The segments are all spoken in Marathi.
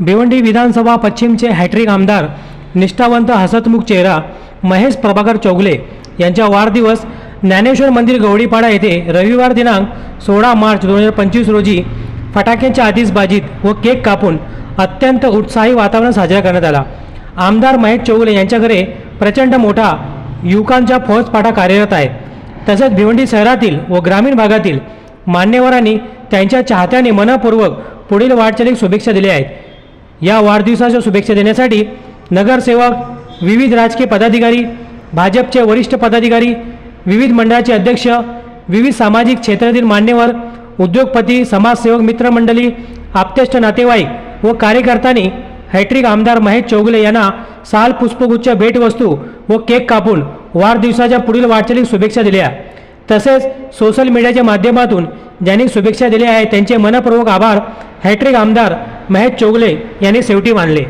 भिवंडी विधानसभा पश्चिमचे हॅट्रिक आमदार निष्ठावंत हसतमुख चेहरा महेश प्रभाकर चौगले यांच्या वाढदिवस ज्ञानेश्वर मंदिर गवडीपाडा येथे रविवार दिनांक सोळा मार्च दोन हजार पंचवीस रोजी फटाक्यांच्या आतिषबाजीत व केक कापून अत्यंत उत्साही वातावरण साजरा करण्यात आला. आमदार महेश चौगले यांच्या प्रचंड मोठा युवकांचा फौजपाठा कार्यरत आहे तसेच भिवंडी शहरातील व ग्रामीण भागातील मान्यवरांनी त्यांच्या चाहत्याने मनपूर्वक पुढील वाटचालीक शुभेच्छा दिल्या आहेत. या वाढदिवसाच्या शुभेच्छा देण्यासाठी नगरसेवक विविध राजकीय पदाधिकारी भाजपचे वरिष्ठ पदाधिकारी विविध मंडळाचे अध्यक्ष विविध सामाजिक क्षेत्रातील मान्यवर उद्योगपती समाजसेवक मित्रमंडळी आप्तेष्ट नातेवाईक व कार्यकर्त्यांनी हॅट्रिक आमदार महेश चौगले यांना साल पुष्पगुच्छ भेटवस्तू व केक कापून वाढदिवसाच्या पुढील वाटचालीक शुभेच्छा दिल्या. तसेच सोशल मीडियाच्या माध्यमातून ज्यांनी शुभेच्छा दिल्या आहेत त्यांचे मनपूर्वक आभार. हॅट्रिक आमदार महेश चोगले यांनी शेवटी मानले.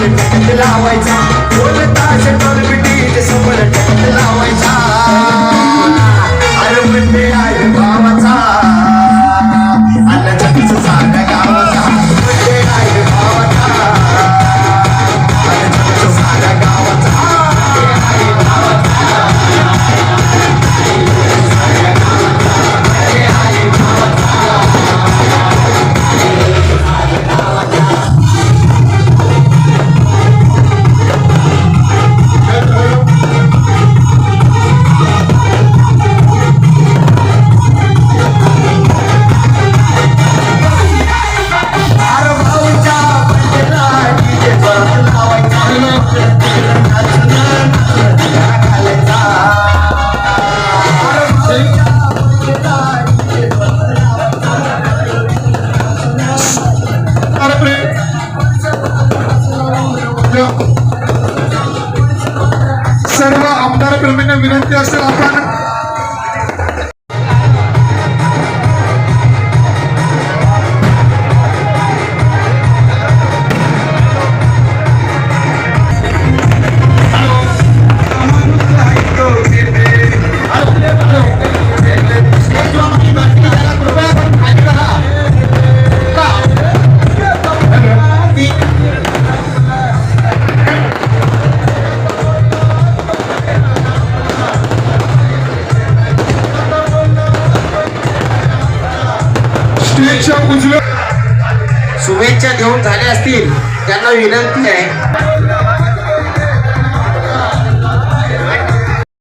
ते टकत लावायचा. ढोल ताश टोल बिटी ते संबल टकत लावायचा अरे सर्व आमदार प्रेमींना विनंती असेल आपण उजव्या शुभेच्छा देऊन झाल्या असतील. त्यांना विनंती आहे.